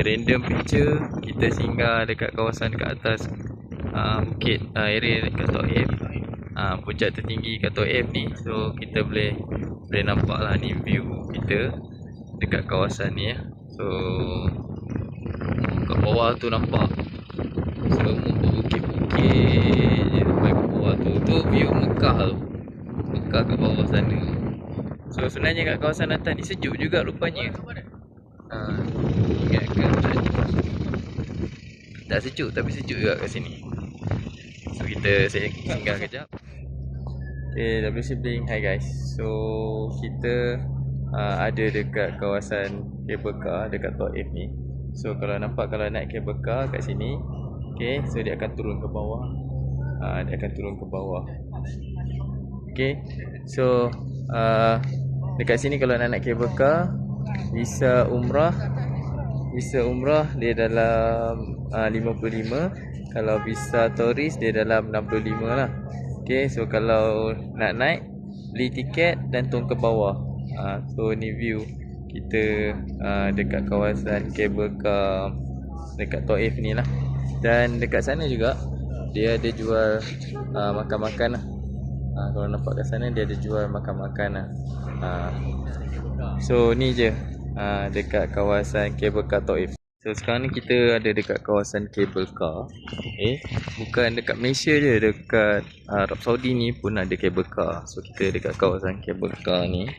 Random picture kita singgah dekat kawasan dekat atas uh, bukit uh, area dekat Tok F. Uh, puncak tertinggi kat Tok F ni. So kita boleh boleh nampak lah ni view kita dekat kawasan ni ya. So kat bawah tu nampak semua bukit-bukit ke bawah tu. Tu view Mekah tu. Mekah kat bawah sana. So sebenarnya kat kawasan atas ni sejuk juga rupanya. Ha, ingatkan tak, tak sejuk tapi sejuk juga kat sini. So kita saya singgah kejap. Okay, WC Bling. Hi guys. So kita uh, ada dekat kawasan cable car dekat Tok F ni. So kalau nampak kalau naik cable car kat sini, okay, so dia akan turun ke bawah. Uh, dia akan turun ke bawah. Okay, so uh, dekat sini kalau nak naik cable car, visa umrah, visa umrah dia dalam uh, 55. Kalau visa turis dia dalam 65 lah. Okay, so kalau nak naik, beli tiket dan turun ke bawah. Uh, so ni view kita uh, dekat kawasan cable car dekat Taif ni lah. Dan dekat sana juga dia ada jual uh, makan-makan lah. Uh, kalau nampak kat sana dia ada jual makan-makan lah. Uh, so ni je uh, dekat kawasan cable car Taif. So sekarang ni kita ada dekat kawasan cable car. Eh, bukan dekat Malaysia je, dekat Arab Saudi ni pun ada cable car. So kita dekat kawasan cable car ni.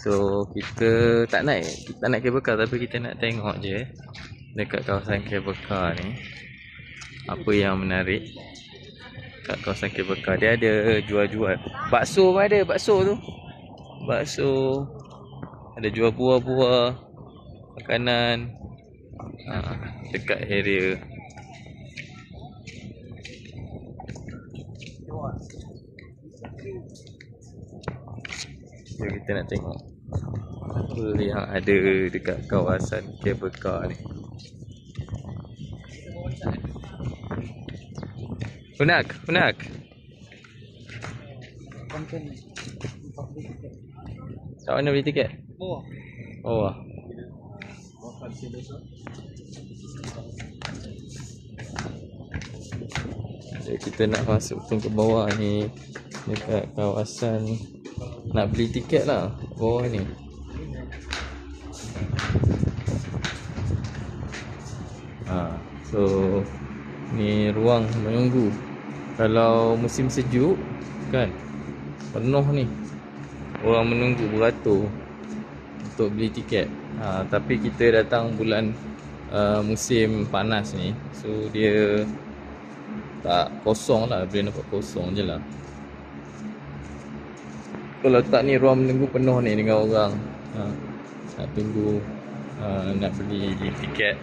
So kita tak naik, tak naik cable car tapi kita nak tengok je eh, dekat kawasan cable car ni. Apa yang menarik kat kawasan cable car. Dia ada jual-jual. Bakso pun ada, bakso tu. Bakso. Ada jual buah-buah. Makanan ha, dekat area Jom kita nak tengok apa yang ada dekat kawasan cable car ni Unak, unak. Kat mana beli tiket? Oh, Oh. Jadi kita nak masuk tu ke bawah ni dekat kawasan nak beli tiket lah bawah ni. Ha, so ni ruang menunggu. Kalau musim sejuk kan penuh ni. Orang menunggu beratur untuk beli tiket. Ha, tapi kita datang bulan uh, musim panas ni. So dia tak kosong lah. Boleh nampak kosong je lah. Kalau tak ni ruang menunggu penuh ni dengan orang. Ha, nak tunggu uh, nak beli tiket.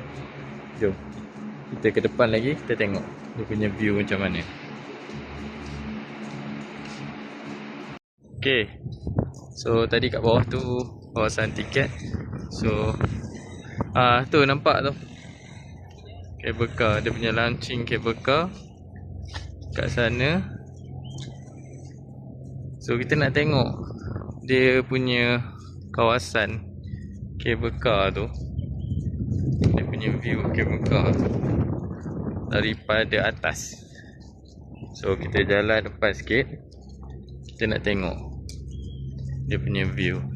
Jom. Kita ke depan lagi. Kita tengok dia punya view macam mana. Okay. So tadi kat bawah tu kawasan tiket. So ah uh, tu nampak tu. Cable car dia punya launching cable car kat sana. So kita nak tengok dia punya kawasan cable car tu. Dia punya view cable car tu daripada atas. So kita jalan depan sikit. Kita nak tengok dia punya view.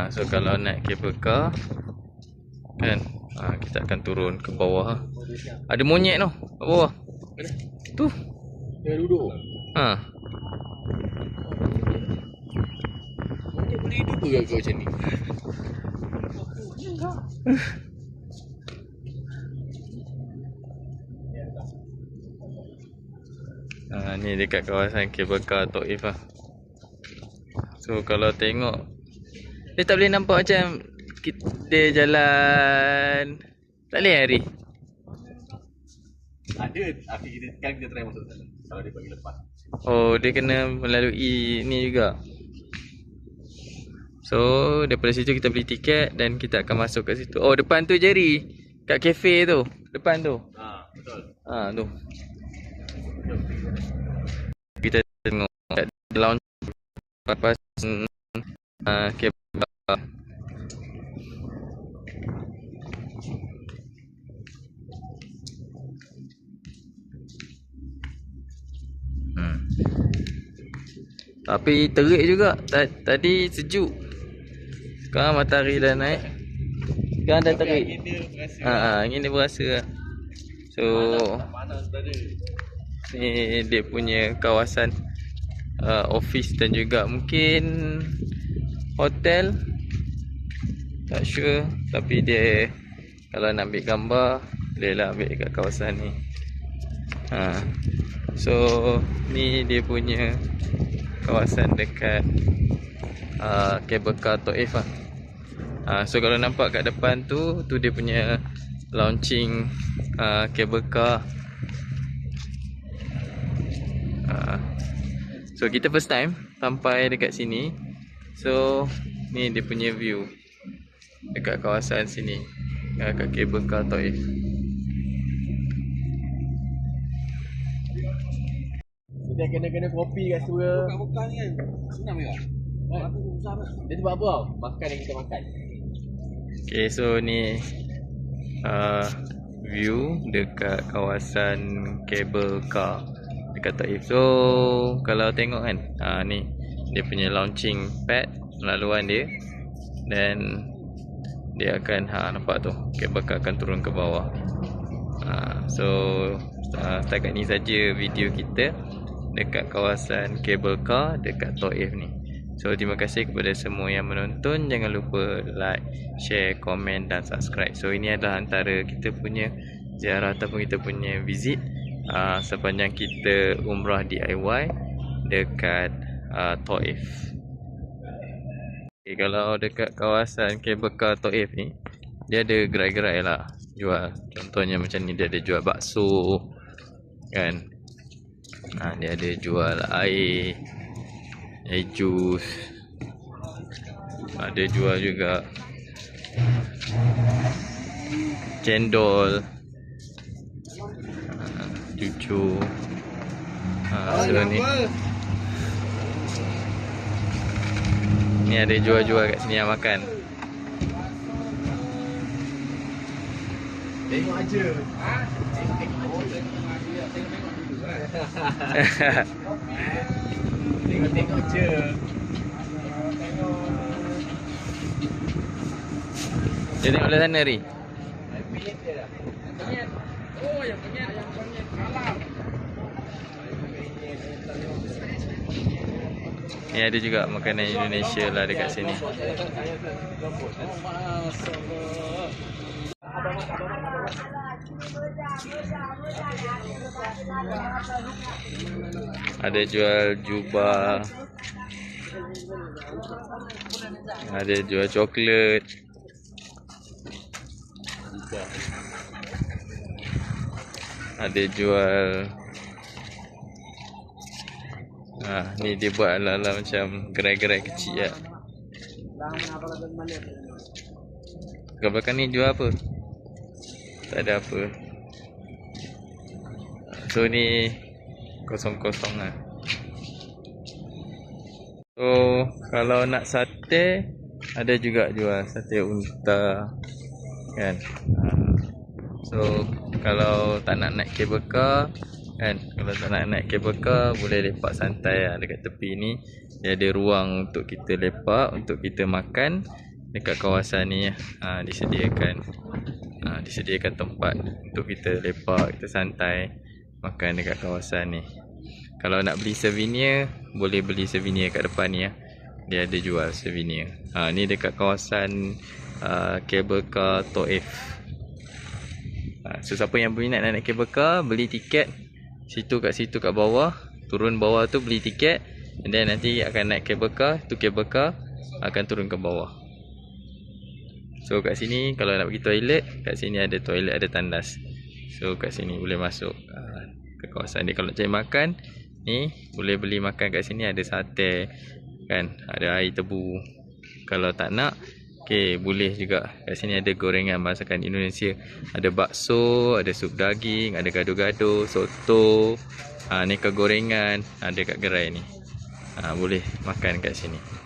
Ha, so kalau naik cable car kan ha, kita akan turun ke bawah. Ada monyet tu kat bawah. Tu. dia duduk. Ha. Dia boleh hidup ke kau macam ni? Ha, ni dekat kawasan cable car Tok If lah. So kalau tengok dia tak boleh nampak macam ki- dia jalan tak boleh hari. Ada, tapi kita sekarang kita try masuk sana. Kalau dia bagi lepas. Oh dia kena melalui ni juga. So daripada situ kita beli tiket dan kita akan masuk kat situ. Oh depan tu Jerry. Kat kafe tu. Depan tu. Ha, betul. Ha tu. Kita tengok kat lounge lepas uh, kabel. Hmm. Tapi terik juga. Ta- Tadi sejuk. Sekarang matahari dah naik. Sekarang dah terik. Ini rasa Ha, ha, angin dia berasa lah. So, ni dia punya kawasan uh, office dan juga mungkin hotel. Tak sure. Tapi dia kalau nak ambil gambar, boleh lah ambil kat kawasan ni. Ha. So, ni dia punya kawasan dekat uh, cable car Taif lah. Uh, so kalau nampak kat depan tu tu dia punya launching uh, cable car. Uh, so kita first time sampai dekat sini. So ni dia punya view dekat kawasan sini uh, kat cable car Taif. Dia kena-kena kopi kat situ ke Bukan-bukan ni kan. Senang ya. Eh, Dia tu buat apa tau? Makan yang kita makan Okay, so ni uh, view dekat kawasan cable car dekat Taif. So, kalau tengok kan, uh, ni dia punya launching pad laluan dia dan dia akan ha nampak tu car akan turun ke bawah. Uh, so, uh, setakat ni saja video kita dekat kawasan cable car dekat Taif ni. So terima kasih kepada semua yang menonton Jangan lupa like, share, komen dan subscribe So ini adalah antara kita punya ziarah ataupun kita punya visit uh, Sepanjang kita umrah DIY dekat uh, Taif okay, Kalau dekat kawasan cable car Taif ni Dia ada gerai-gerai lah jual. Contohnya macam ni dia ada jual bakso Kan? Ha, Dia ada jual air air jus ada jual juga cendol ha, cucu. Ha, so ni ni ada jual-jual kat sini yang makan. Tengok aja. Tengok-tengok je dia tengok belah sana Ri Oh yang penyet Yang penyet kalah ni ada juga makanan Indonesia lah dekat sini. Ada jual jubah ada jual coklat. Ada jual Ha, ni dia buat ala-ala macam gerai-gerai kecil lah. Kat belakang ni jual apa? Tak ada apa. So ni kosong-kosong lah. So kalau nak sate ada juga jual sate unta kan. So kalau tak nak naik cable car kan kalau tak nak naik cable car boleh lepak santai lah dekat tepi ni. Dia ada ruang untuk kita lepak untuk kita makan dekat kawasan ni. Ha, disediakan ha, disediakan tempat untuk kita lepak kita santai makan dekat kawasan ni. Kalau nak beli souvenir boleh beli souvenir kat depan ni ya. Dia ada jual souvenir. Ha, ni dekat kawasan uh, cable car Taif ha, so siapa yang berminat nak naik cable car beli tiket situ kat situ kat bawah turun bawah tu beli tiket and then nanti akan naik cable car tu cable car akan turun ke bawah. So kat sini kalau nak pergi toilet kat sini ada toilet ada tandas. So kat sini boleh masuk uh, ke kawasan dia. Kalau cari makan ni boleh beli makan kat sini ada sate kan? Ada air tebu. Kalau tak nak Okay, boleh juga. Kat sini ada gorengan masakan Indonesia. Ada bakso, ada sup daging, ada gado-gado, soto, aneka gorengan ada kat gerai ni. ha, boleh makan kat sini